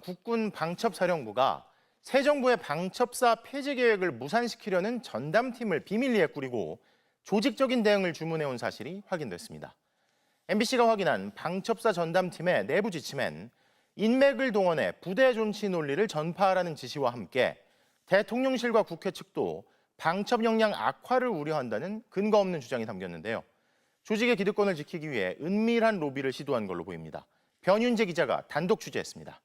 국군 방첩사령부가 새 정부의 방첩사 폐지 계획을 무산시키려는 전담팀을 비밀리에 꾸리고 조직적인 대응을 주문해온 사실이 확인됐습니다. MBC가 확인한 방첩사 전담팀의 내부 지침엔 인맥을 동원해 부대 존치 논리를 전파하라는 지시와 함께 대통령실과 국회 측도 방첩 역량 악화를 우려한다는 근거 없는 주장이 담겼는데요. 조직의 기득권을 지키기 위해 은밀한 로비를 시도한 걸로 보입니다. 변윤재 기자가 단독 취재했습니다.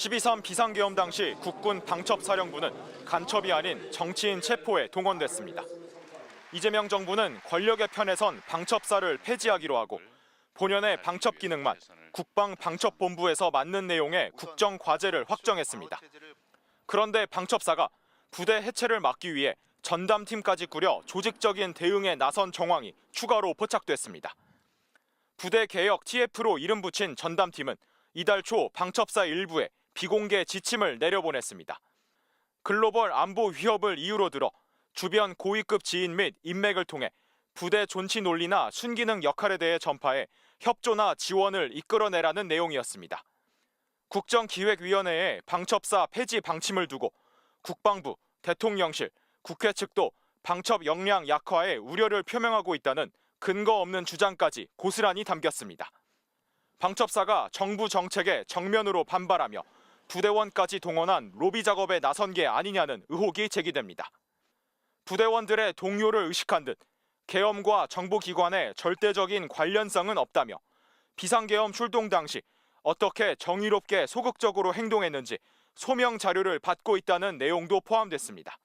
12.3 비상계엄 당시 국군 방첩사령부는 간첩이 아닌 정치인 체포에 동원됐습니다. 이재명 정부는 권력의 편에 선 방첩사를 폐지하기로 하고 본연의 방첩 기능만 국방 방첩본부에서 맡는 내용의 국정 과제를 확정했습니다. 그런데 방첩사가 부대 해체를 막기 위해 전담팀까지 꾸려 조직적인 대응에 나선 정황이 추가로 포착됐습니다. 부대 개혁 TF로 이름 붙인 전담팀은 이달 초 방첩사 일부에 비공개 지침을 내려보냈습니다. 글로벌 안보 위협을 이유로 들어 주변 고위급 지인 및 인맥을 통해 부대 존치 논리나 순기능 역할에 대해 전파해 협조나 지원을 이끌어내라는 내용이었습니다. 국정기획위원회에 방첩사 폐지 방침을 두고 국방부, 대통령실, 국회 측도 방첩 역량 약화에 우려를 표명하고 있다는 근거 없는 주장까지 고스란히 담겼습니다. 방첩사가 정부 정책에 정면으로 반발하며 부대원까지 동원한 로비 작업에 나선 게 아니냐는 의혹이 제기됩니다. 부대원들의 동료를 의식한 듯 계엄과 정보기관의 절대적인 관련성은 없다며 비상계엄 출동 당시 어떻게 정의롭게 소극적으로 행동했는지 소명 자료를 받고 있다는 내용도 포함됐습니다.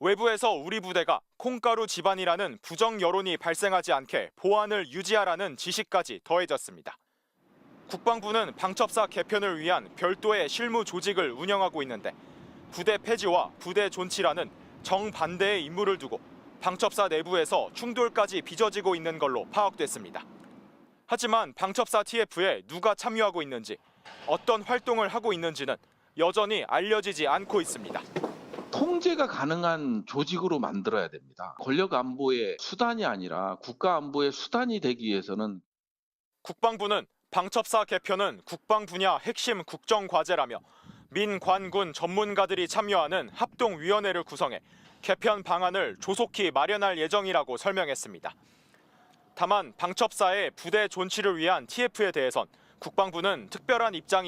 외부에서 우리 부대가 콩가루 집안이라는 부정 여론이 발생하지 않게 보안을 유지하라는 지시까지 더해졌습니다. 국방부는 방첩사 개편을 위한 별도의 실무 조직을 운영하고 있는데 부대 폐지와 부대 존치라는 정반대의 임무를 두고 방첩사 내부에서 충돌까지 빚어지고 있는 걸로 파악됐습니다. 하지만 방첩사 TF에 누가 참여하고 있는지 어떤 활동을 하고 있는지는 여전히 알려지지 않고 있습니다. 통제가 가능한 조직으로 만들어야 됩니다. 권력 안보의 수단이 아니라 국가 안보의 수단이 되기 위해서는 국방부는 방첩사 개편은 국방 분야 핵심 국정 과제라며 민관군 전문가들이 참여하는 합동위원회를 구성해 개편 방안을 조속히 마련할 예정이라고 설명했습니다. 다만 방첩사의 부대 존치를 위한 TF에 대해선 국방부는 특별한 입장이